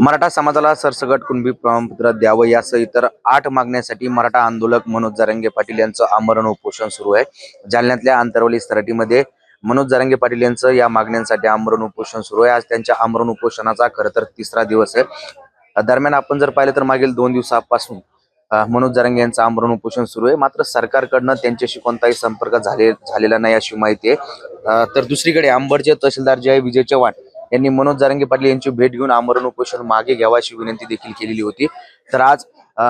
मराठा समाजाला सरसगट कुणबी प्रमाणपत्र द्यावं यासह इतर आठ मागण्यासाठी मराठा आंदोलक मनोज जरंगे पाटील यांचं आमरण उपोषण सुरू आहे. जालन्यातल्या आंतरवली सराटीमध्ये मनोज जरंगे पाटील यांचं या मागण्यांसाठी आमरण उपोषण सुरू आहे. आज त्यांच्या आमरण उपोषणाचा खरं तर तिसरा दिवस आहे. दरम्यान आपण जर पाहिलं तर मागील दोन दिवसापासून मनोज जरंगे यांचं आमरण उपोषण सुरू आहे. मात्र सरकारकडनं त्यांच्याशी कोणताही संपर्क झाले झालेला नाही अशी माहिती आहे. तर दुसरीकडे अंबडचे तहसीलदार जे आहे विजय चव्हाण यांनी मनोज जारंगे पाटील यांची भेट घेऊन आमरण उपोषण मागे घ्यावा अशी विनंती देखील केलेली होती. तर आज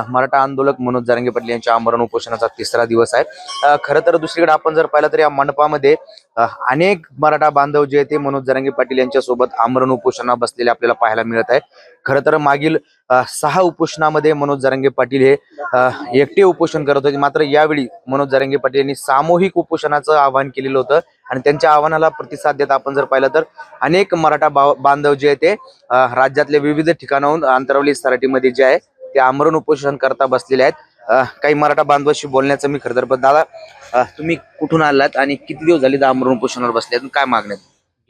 मराठा आंदोलक मनोज जारंगे पाटील यांच्या आमरण उपोषणाचा तिसरा दिवस आहे. खरं तर दुसरीकडे आपण जर पाहिलं तर या मंडपामध्ये अनेक मराठा बांधव जे आहेत ते मनोज जारंगे पाटील यांच्या सोबत आमरण उपोषणा बसलेले आपल्याला पाहायला मिळत आहे. खरं तर मागील सहा उपोषणामध्ये मनोज जारंगे पाटील हे एकटे उपोषण करत होते. मात्र यावेळी मनोज जारंगे पाटील यांनी सामूहिक उपोषणाचं आवाहन केलेलं होतं. आणि त्यांच्या आव्हानाला प्रतिसाद देत आपण जर पाहिलं तर अनेक मराठा बांधव जे आहे ते राज्यातल्या विविध ठिकाणाहून अंतरवली सराटीमध्ये जे आहे ते आमरण उपोषण करता बसलेले आहेत. काही मराठा बांधवाशी बोलण्याचं मी खरं तर पण दादा तुम्ही कुठून आलात आणि किती दिवस झाले तर आमरण उपोषणावर बसले आहेत? काय मागण्यात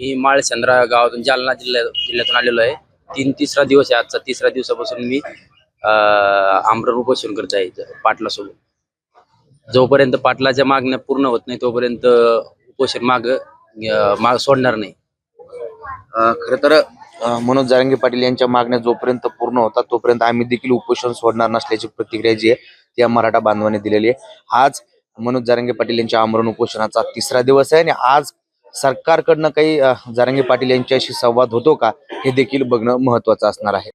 मी माळचंद्रा गावातून जालना जिल्ह्या जिल्ह्यातून आलेलो आहे. तीन तिसरा दिवस आहे आजचा. तिसरा दिवसापासून मी आमरण उपोषण करत आहे इथं पाटलासोबत. जोपर्यंत पाटलाच्या मागण्या पूर्ण होत नाही तोपर्यंत उपोषण माग माग सोडणार नाही. खर तर मनोज जारंगे पाटील यांच्या मागण्या जोपर्यंत पूर्ण होतात तोपर्यंत आम्ही देखील उपोषण सोडणार नसल्याची प्रतिक्रिया जी आहे ती या मराठा बांधवाने दिलेली आहे. आज मनोज जारंगे पाटील यांच्या आमरण उपोषणाचा तिसरा दिवस आहे आणि आज सरकारकडनं काही जारंगे पाटील यांच्याशी संवाद होतो का हे देखील बघणं महत्वाचं असणार आहे.